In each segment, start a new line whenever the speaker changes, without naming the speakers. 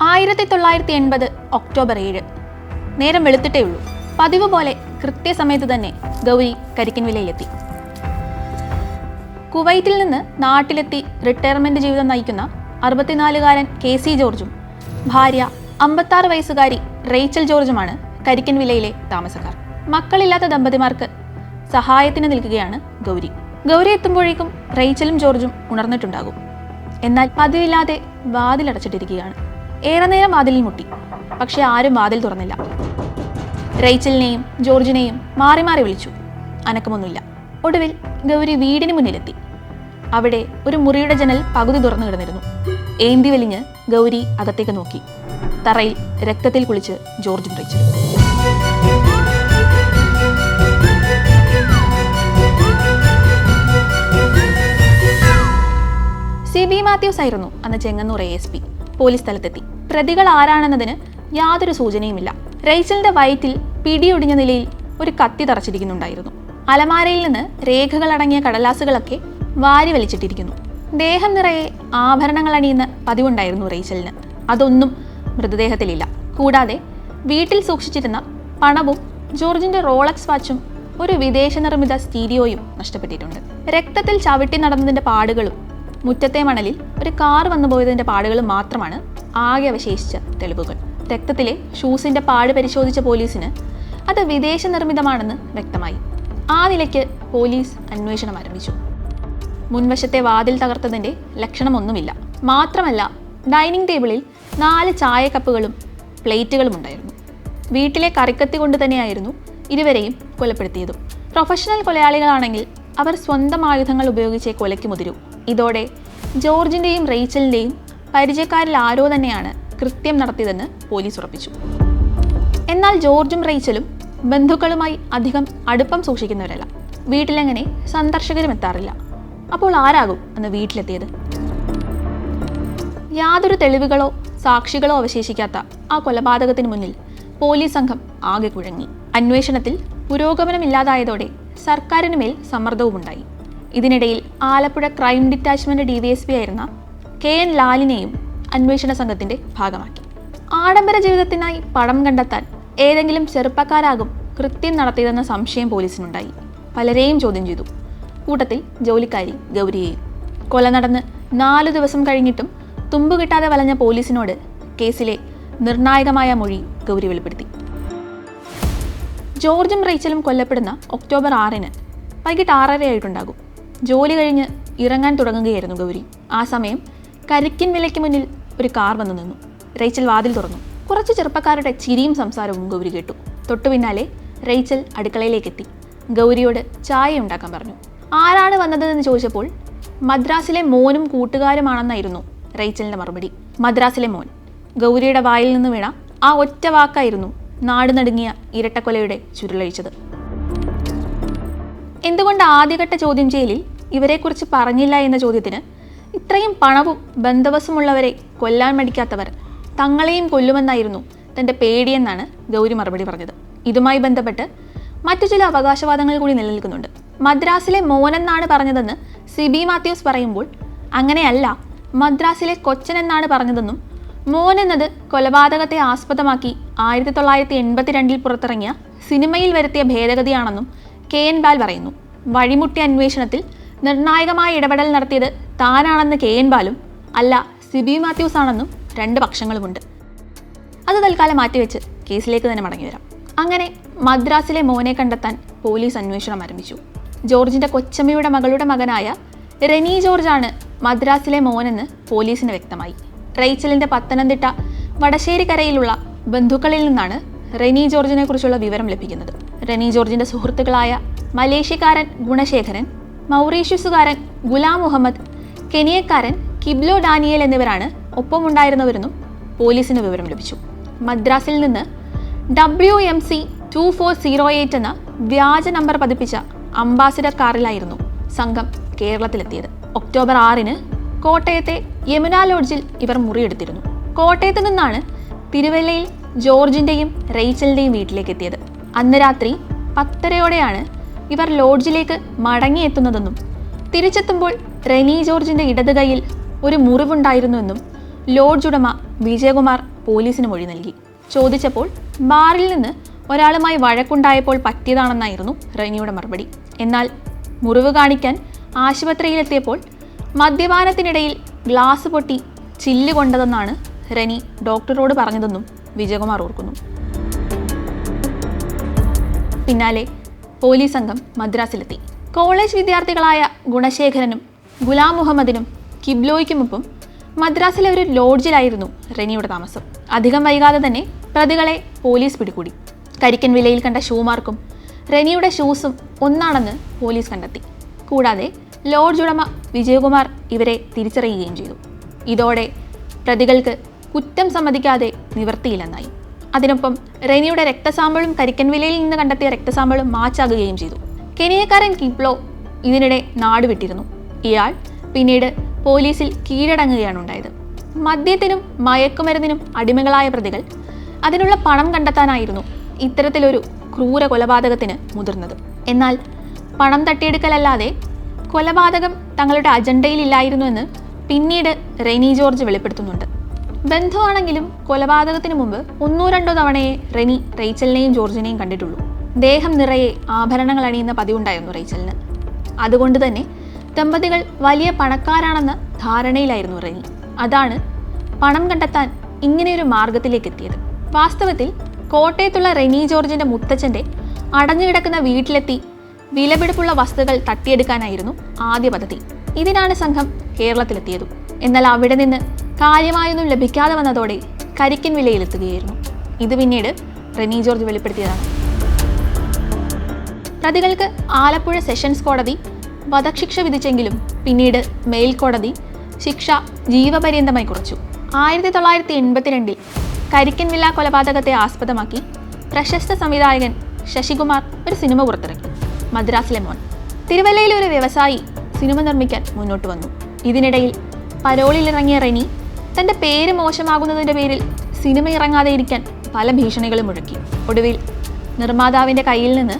ആയിരത്തി തൊള്ളായിരത്തി എൺപത് ഒക്ടോബർ ഏഴ്. നേരം വെളുത്തിട്ടേ ഉള്ളൂ. പതിവ് പോലെ കൃത്യസമയത്ത് തന്നെ ഗൗരി കരിക്കൻവിലയിലെത്തി. കുവൈറ്റിൽ നിന്ന് നാട്ടിലെത്തി റിട്ടയർമെന്റ് ജീവിതം നയിക്കുന്ന അറുപത്തിനാലുകാരൻ കെ സി ജോർജും ഭാര്യ അമ്പത്താറ് വയസ്സുകാരി റേച്ചൽ ജോർജുമാണ് കരിക്കിൻവിലയിലെ താമസക്കാർ. മക്കളില്ലാത്ത ദമ്പതിമാർക്ക് സഹായത്തിന് നിൽക്കുകയാണ് ഗൗരി. ഗൗരി എത്തുമ്പോഴേക്കും റേച്ചലും ജോർജും ഉണർന്നിട്ടുണ്ടാകും. എന്നാൽ പതിവില്ലാതെ വാതിലടച്ചിട്ടിരിക്കുകയാണ്. ഏറെ നേരം വാതിലിൽ മുട്ടി. പക്ഷെ ആരും വാതിൽ തുറന്നില്ല. റേച്ചലിനെയും ജോർജിനെയും മാറി മാറി വിളിച്ചു. അനക്കമൊന്നുമില്ല. ഒടുവിൽ ഗൗരി വീടിന് മുന്നിലെത്തി. അവിടെ ഒരു മുറിയുടെ ജനൽ പകുതി തുറന്നു കിടന്നിരുന്നു. ഏന്തി വലിഞ്ഞ് ഗൗരി അകത്തേക്ക് നോക്കി. തറയിൽ രക്തത്തിൽ കുളിച്ച് ജോർജ് മുറിച്ചു സി ബി മാത്യൂസ് ആയിരുന്നു അന്ന് Chengannur A S P police സ്ഥലത്തെത്തി. പ്രതികൾ ആരാണെന്നതിന് യാതൊരു സൂചനയുമില്ല. റേച്ചലിന്റെ വയറ്റിൽ പിടിയൊടിഞ്ഞ നിലയിൽ ഒരു കത്തി തറച്ചിരിക്കുന്നുണ്ടായിരുന്നു. അലമാരയിൽ നിന്ന് രേഖകളടങ്ങിയ കടലാസുകളൊക്കെ വാരി വലിച്ചിട്ടിരിക്കുന്നു. ദേഹം നിറയെ ആഭരണങ്ങൾ അണിയുന്ന പതിവുണ്ടായിരുന്നു റേച്ചലിന്. അതൊന്നും മൃതദേഹത്തിലില്ല. കൂടാതെ വീട്ടിൽ സൂക്ഷിച്ചിരുന്ന പണവും ജോർജിന്റെ റോളക്സ് വാച്ചും ഒരു വിദേശ നിർമ്മിത സ്റ്റീരിയോയും നഷ്ടപ്പെട്ടിട്ടുണ്ട്. രക്തത്തിൽ ചവിട്ടി നടന്നതിന്റെ പാടുകളും മുറ്റത്തെ മണലിൽ ഒരു കാർ വന്നു പോയതിന്റെ പാടുകൾ മാത്രമാണ് ആകെ അവശേഷിച്ച തെളിവുകൾ. രക്തത്തിലെ ഷൂസിന്റെ പാട് പരിശോധിച്ച പോലീസിന് അത് വിദേശ നിർമ്മിതമാണെന്ന് വ്യക്തമായി. ആ നിലയ്ക്ക് പോലീസ് അന്വേഷണം ആരംഭിച്ചു. മുൻവശത്തെ വാതിൽ തകർത്തതിന്റെ ലക്ഷണമൊന്നുമില്ല. മാത്രമല്ല ഡൈനിങ് ടേബിളിൽ നാല് ചായക്കപ്പുകളും പ്ലേറ്റുകളും ഉണ്ടായിരുന്നു. വീട്ടിലെ കറിക്കത്തി കൊണ്ട് തന്നെയായിരുന്നു ഇരുവരെയും കൊലപ്പെടുത്തിയതും. പ്രൊഫഷണൽ കൊലയാളികളാണെങ്കിൽ അവർ സ്വന്തം ആയുധങ്ങൾ ഉപയോഗിച്ചേ കൊലയ്ക്ക് മുതിരൂ. ഇതോടെ ജോർജിന്റെയും റേച്ചലിന്റെയും പരിചയക്കാരിൽ ആരോ തന്നെയാണ് കൃത്യം നടത്തിയതെന്ന് പോലീസ് ഉറപ്പിച്ചു. എന്നാൽ ജോർജും റേച്ചലും ബന്ധുക്കളുമായി അധികം അടുപ്പം സൂക്ഷിക്കുന്നവരല്ല. വീട്ടിലെങ്ങനെ സന്ദർശകരും എത്താറില്ല. അപ്പോൾ ആരാകും അന്ന് വീട്ടിലെത്തിയത്? യാതൊരു തെളിവുകളോ സാക്ഷികളോ അവശേഷിക്കാത്ത ആ കൊലപാതകത്തിന് മുന്നിൽ പോലീസ് സംഘം ആകെ കുഴങ്ങി. അന്വേഷണത്തിൽ പുരോഗമനമില്ലാതായതോടെ സർക്കാരിന് മേൽ സമ്മർദ്ദവുമുണ്ടായി. ഇതിനിടയിൽ Alappuzha crime detachment D V S P ആയിരുന്ന കെ എൻ ലാലിനെയും അന്വേഷണ സംഘത്തിന്റെ ഭാഗമാക്കി. ആഡംബര ജീവിതത്തിനായി പണം കണ്ടെത്താൻ ഏതെങ്കിലും ചെറുപ്പക്കാരാകും കൃത്യം നടത്തിയതെന്ന സംശയം പോലീസിനുണ്ടായി. പലരെയും ചോദ്യം ചെയ്തു. കൂട്ടത്തിൽ ജോലിക്കാരി ഗൗരിയെയും. കൊല നടന്ന് നാലു ദിവസം കഴിഞ്ഞിട്ടും തുമ്പ് കിട്ടാതെ വലഞ്ഞ പോലീസിനോട് കേസിലെ നിർണായകമായ മൊഴി ഗൗരി വെളിപ്പെടുത്തി. ജോർജും റേച്ചലും കൊല്ലപ്പെടുന്ന ഒക്ടോബർ ആറിന് വൈകിട്ട് ആറരയായിട്ടുണ്ടാകും. ജോലി കഴിഞ്ഞ് ഇറങ്ങാൻ തുടങ്ങുകയായിരുന്നു ഗൗരി. ആ സമയം കരിക്കിൻ വിലയ്ക്ക് മുന്നിൽ ഒരു കാർ വന്നു നിന്നു. റേച്ചൽ വാതിൽ തുറന്നു. കുറച്ച് ചെറുപ്പക്കാരുടെ ചിരിയും സംസാരവും ഗൗരി കേട്ടു. തൊട്ടു പിന്നാലെ റേച്ചൽ അടുക്കളയിലേക്ക് എത്തി ഗൗരിയോട് ചായ ഉണ്ടാക്കാൻ പറഞ്ഞു. ആരാണ് വന്നതെന്ന് ചോദിച്ചപ്പോൾ മദ്രാസിലെ മോനും കൂട്ടുകാരുമാണെന്നായിരുന്നു റേച്ചലിന്റെ മറുപടി. മദ്രാസിലെ മോൻ. ഗൗരിയുടെ വായിൽ നിന്ന് വീണ ആ ഒറ്റ വാക്കായിരുന്നു നാടുനടുങ്ങിയ ഇരട്ടക്കൊലയുടെ ചുരുളഴിച്ചത്. എന്തുകൊണ്ട് ആദ്യഘട്ട ചോദ്യം ചെയ്യലിൽ ഇവരെക്കുറിച്ച് പറഞ്ഞില്ല എന്ന ചോദ്യത്തിന് ഇത്രയും പണവും ബന്ധവസമുള്ളവരെ കൊല്ലാൻ മടിക്കാത്തവർ തങ്ങളെയും കൊല്ലുമെന്നായിരുന്നു തന്റെ പേടിയെന്നാണ് ഗൗരി മറുപടി പറഞ്ഞത്. ഇതുമായി ബന്ധപ്പെട്ട് മറ്റു ചില അവകാശവാദങ്ങൾ കൂടി നിലനിൽക്കുന്നുണ്ട്. മദ്രാസിലെ മോനെന്നാണ് പറഞ്ഞതെന്ന് സിബി മാത്യൂസ് പറയുമ്പോൾ അങ്ങനെയല്ല മദ്രാസിലെ കൊച്ചൻ എന്നാണ് പറഞ്ഞതെന്നും മോൻ എന്നത് കൊലപാതകത്തെ ആസ്പദമാക്കി ആയിരത്തി തൊള്ളായിരത്തി എൺപത്തിരണ്ടിൽ പുറത്തിറങ്ങിയ സിനിമയിൽ വരുത്തിയ ഭേദഗതിയാണെന്നും കെ എൻ ബാൽ പറയുന്നു. വഴിമുട്ടി അന്വേഷണത്തിൽ നിർണായകമായ ഇടപെടൽ നടത്തിയത് താനാണെന്ന് കെ എൻ ബാലും അല്ല സിബി മാത്യൂസ് ആണെന്നും രണ്ട് പക്ഷങ്ങളുമുണ്ട്. അത് തൽക്കാലം മാറ്റിവെച്ച് കേസിലേക്ക് തന്നെ മടങ്ങി വരാം അങ്ങനെ മദ്രാസിലെ മോനെ കണ്ടെത്താൻ പോലീസ് അന്വേഷണം ആരംഭിച്ചു. ജോർജിന്റെ കൊച്ചമ്മയുടെ മകളുടെ മകനായ റെനി ജോർജാണ് മദ്രാസിലെ മോനെന്ന് പോലീസിന് വ്യക്തമായി. റൈച്ചലിന്റെ പത്തനംതിട്ട വടശ്ശേരിക്കരയിലുള്ള ബന്ധുക്കളിൽ നിന്നാണ് റെനി ജോർജിനെ കുറിച്ചുള്ള വിവരം ലഭിക്കുന്നത്. റെനി ജോർജിന്റെ സുഹൃത്തുക്കളായ മലേഷ്യക്കാരൻ ഗുണശേഖരൻ മൗറീഷ്യസുകാരൻ ഗുലാം മുഹമ്മദ് കെനിയക്കാരൻ കിബ്ലോ ഡാനിയൽ എന്നിവരാണ് ഒപ്പമുണ്ടായിരുന്നവരെന്നും പോലീസിന് വിവരം ലഭിച്ചു. മദ്രാസിൽ നിന്ന് W M C two four zero eight എന്ന വ്യാജ നമ്പർ പതിപ്പിച്ച അംബാസിഡർ കാറിലായിരുന്നു സംഘം കേരളത്തിലെത്തിയത്. ഒക്ടോബർ ആറിന് കോട്ടയത്തെ യമുന ലോഡ്ജിൽ ഇവർ മുറിയെടുത്തിരുന്നു. കോട്ടയത്ത് നിന്നാണ് തിരുവല്ലയിൽ ജോർജിന്റെയും റേച്ചലിന്റെയും വീട്ടിലേക്ക് എത്തിയത്. അന്ന് രാത്രി പത്തരയോടെയാണ് ഇവർ ലോഡ്ജിലേക്ക് മടങ്ങിയെത്തുന്നതെന്നും തിരിച്ചെത്തുമ്പോൾ റെനി ജോർജിന്റെ ഇടത് കൈയിൽ ഒരു മുറിവുണ്ടായിരുന്നുവെന്നും ലോഡ്ജ് ഉടമ വിജയകുമാർ പോലീസിന് മൊഴി നൽകി. ചോദിച്ചപ്പോൾ ബാറിൽ നിന്ന് ഒരാളുമായി വഴക്കുണ്ടായപ്പോൾ പറ്റിയതാണെന്നായിരുന്നു റെനിയുടെ മറുപടി. എന്നാൽ മുറിവ് കാണിക്കാൻ ആശുപത്രിയിലെത്തിയപ്പോൾ മദ്യപാനത്തിനിടയിൽ ഗ്ലാസ് പൊട്ടി ചില്ല് കൊണ്ടതെന്നാണ് റെനി ഡോക്ടറോട് പറഞ്ഞതെന്നും വിജയകുമാർ ഓർക്കുന്നു. പിന്നാലെ പോലീസ് സംഘം മദ്രാസിലെത്തി. കോളേജ് വിദ്യാർത്ഥികളായ ഗുണശേഖരനും ഗുലാം മുഹമ്മദിനും കിബ്ലോയ്ക്കുമൊപ്പം മദ്രാസിലെ ഒരു ലോഡ്ജിലായിരുന്നു റെനിയുടെ താമസം. അധികം വൈകാതെ തന്നെ പ്രതികളെ പോലീസ് പിടികൂടി. കരിക്കൻ വിലയിൽ കണ്ട ഷൂമാർക്കും റെനിയുടെ ഷൂസും ഒന്നാണെന്ന് പോലീസ് കണ്ടെത്തി. കൂടാതെ ലോഡ്ജ് ഉടമ വിജയകുമാർ ഇവരെ തിരിച്ചറിയുകയും ചെയ്തു. ഇതോടെ പ്രതികൾക്ക് കുറ്റം സമ്മതിക്കാതെ നിവർത്തിയില്ലെന്നായി. അതിനൊപ്പം റെനിയുടെ രക്തസാമ്പിളും കരിക്കൻവിലയിൽ നിന്ന് കണ്ടെത്തിയ രക്തസാമ്പിളും മാച്ചാകുകയും ചെയ്തു. കെനിയക്കാരൻ കിപ്ലോ ഇതിനിടെ നാട് വിട്ടിരുന്നു. ഇയാൾ പിന്നീട് പോലീസിൽ കീഴടങ്ങുകയാണ് ഉണ്ടായത്. മദ്യത്തിനും മയക്കുമരുന്നിനും അടിമകളായ പ്രതികൾ അതിനുള്ള പണം കണ്ടെത്താനായിരുന്നു ഇത്തരത്തിലൊരു ക്രൂര കൊലപാതകത്തിന് മുതിർന്നത്. എന്നാൽ പണം തട്ടിയെടുക്കലല്ലാതെ കൊലപാതകം തങ്ങളുടെ അജണ്ടയിലില്ലായിരുന്നുവെന്ന് പിന്നീട് റെനി ജോർജ് വെളിപ്പെടുത്തുന്നുണ്ട്. ബന്ധുവാണെങ്കിലും കൊലപാതകത്തിന് മുമ്പ് ഒന്നോ രണ്ടോ തവണയെ റെനി റേച്ചലിനെയും ജോർജിനെയും കണ്ടിട്ടുള്ളൂ. ദേഹം നിറയെ ആഭരണങ്ങൾ അണിയുന്ന പതിവുണ്ടായിരുന്നു റേച്ചലിന്. അതുകൊണ്ട് തന്നെ ദമ്പതികൾ വലിയ പണക്കാരാണെന്ന ധാരണയിലായിരുന്നു റെനി. അതാണ് പണം കണ്ടെത്താൻ ഇങ്ങനെയൊരു മാർഗത്തിലേക്ക് എത്തിയത്. വാസ്തവത്തിൽ കോട്ടയത്തുള്ള റെനി ജോർജിന്റെ മുത്തച്ഛന്റെ അടഞ്ഞുകിടക്കുന്ന വീട്ടിലെത്തി വിലപിടിപ്പുള്ള വസ്തുക്കൾ തട്ടിയെടുക്കാനായിരുന്നു ആദ്യ പദ്ധതി. ഇതിനാണ് സംഘം കേരളത്തിലെത്തിയതും. എന്നാൽ അവിടെ നിന്ന് കാര്യമായൊന്നും ലഭിക്കാതെ വന്നതോടെ കരിക്കൻ വിലയിലെത്തുകയായിരുന്നു. ഇത് പിന്നീട് റെനി ജോർജ് വെളിപ്പെടുത്തിയതാണ്. പ്രതികൾക്ക് ആലപ്പുഴ സെഷൻസ് കോടതി വധശിക്ഷ വിധിച്ചെങ്കിലും പിന്നീട് മേൽക്കോടതി ശിക്ഷ ജീവപര്യന്തമായി കുറച്ചു. ആയിരത്തി തൊള്ളായിരത്തി എൺപത്തിരണ്ടിൽ കരിക്കൻ വില കൊലപാതകത്തെ ആസ്പദമാക്കി പ്രശസ്ത സംവിധായകൻ ശശികുമാർ ഒരു സിനിമ പുറത്തിറക്കി. മദ്രാസിലെ മോൻ തിരുവല്ലയിലെ ഒരു വ്യവസായി സിനിമ നിർമ്മിക്കാൻ മുന്നോട്ട് വന്നു. ഇതിനിടയിൽ പരോളിലിറങ്ങിയ റെനി തന്റെ പേര് മോശമാകുന്നതിന്റെ പേരിൽ സിനിമ ഇറങ്ങാതെ ഇരിക്കാൻ പല ഭീഷണികളും മുഴക്കി. ഒടുവിൽ നിർമ്മാതാവിന്റെ കയ്യിൽ നിന്ന്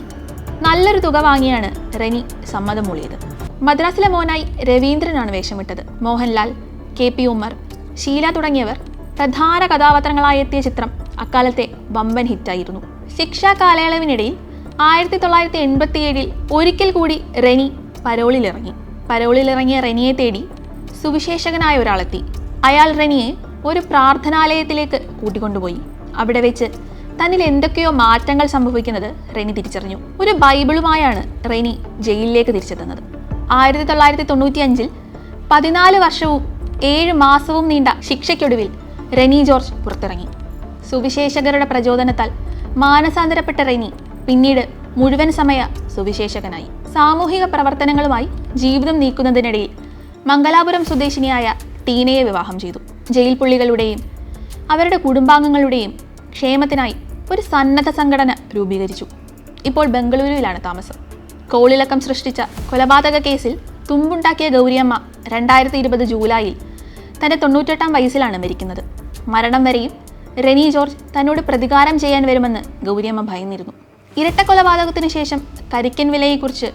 നല്ലൊരു തുക വാങ്ങിയാണ് റെനി സമ്മതം മൂളിയത്. മദ്രാസിലെ മോനായി രവീന്ദ്രനാണ് വേഷമിട്ടത്. മോഹൻലാൽ കെ പി ഉമ്മർ ഷീല തുടങ്ങിയവർ പ്രധാന കഥാപാത്രങ്ങളായി എത്തിയ ചിത്രം അക്കാലത്തെ വമ്പൻ ഹിറ്റായിരുന്നു. ശിക്ഷാ കാലയളവിനിടയിൽ ആയിരത്തി തൊള്ളായിരത്തി എൺപത്തിയേഴിൽ ഒരിക്കൽ കൂടി റെനി പരോളിലിറങ്ങി. പരോളിലിറങ്ങിയ റെനിയെ തേടി സുവിശേഷകനായ ഒരാളെത്തി. അയാൾ റെനിയെ ഒരു പ്രാർത്ഥനാലയത്തിലേക്ക് കൂട്ടിക്കൊണ്ടുപോയി. അവിടെ വെച്ച് തന്നിൽ എന്തൊക്കെയോ മാറ്റങ്ങൾ സംഭവിക്കുന്നത് റെനി തിരിച്ചറിഞ്ഞു. ഒരു ബൈബിളുമായാണ് റെനി ജയിലിലേക്ക് തിരിച്ചെത്തുന്നത്. ആയിരത്തി തൊള്ളായിരത്തി തൊണ്ണൂറ്റി അഞ്ചിൽ പതിനാല് വർഷവും ഏഴ് മാസവും നീണ്ട ശിക്ഷയ്ക്കൊടുവിൽ റെനി ജോർജ് പുറത്തിറങ്ങി. സുവിശേഷകരുടെ പ്രചോദനത്താൽ മാനസാന്തരപ്പെട്ട റെനി പിന്നീട് മുഴുവൻ സമയ സുവിശേഷകനായി. സാമൂഹിക പ്രവർത്തനങ്ങളുമായി ജീവിതം നീക്കുന്നതിനിടയിൽ മംഗലാപുരം സ്വദേശിനിയായ ടീനയെ വിവാഹം ചെയ്തു. ജയിൽ പുള്ളികളുടെയും അവരുടെ കുടുംബാംഗങ്ങളുടെയും ക്ഷേമത്തിനായി ഒരു സന്നദ്ധ സംഘടന രൂപീകരിച്ചു. ഇപ്പോൾ ബംഗളൂരുവിലാണ് താമസം. കോളിളക്കം സൃഷ്ടിച്ച കൊലപാതക കേസിൽ തുമ്പുണ്ടാക്കിയ ഗൗരിയമ്മ രണ്ടായിരത്തി ഇരുപത് ജൂലൈയിൽ തന്റെ തൊണ്ണൂറ്റെട്ടാം വയസ്സിലാണ് മരിക്കുന്നത്. മരണം വരെയും റെനി ജോർജ് തന്നോട് പ്രതികാരം ചെയ്യാൻ വരുമെന്ന് ഗൗരിയമ്മ ഭയന്നിരുന്നു. ഇരട്ട കൊലപാതകത്തിന് ശേഷം കരിക്കൻ വിലയെക്കുറിച്ച്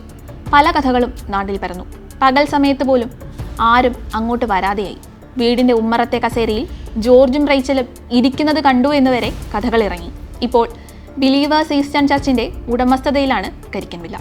പല കഥകളും നാട്ടിൽ പറഞ്ഞു പകൽ സമയത്ത് പോലും ആരും അങ്ങോട്ട് വരാതെയായി. വീടിന്റെ ഉമ്മറത്തെ കസേരയിൽ ജോർജും റൈച്ചലും ഇരിക്കുന്നത് കണ്ടു എന്നുവരെ കഥകൾ ഇറങ്ങി. ഇപ്പോൾ ബിലീവേഴ്സ് ഈസ്റ്റേൺ ചർച്ചിന്റെ ഉടമസ്ഥതയിലാണ് കരിക്കൻ വില്ല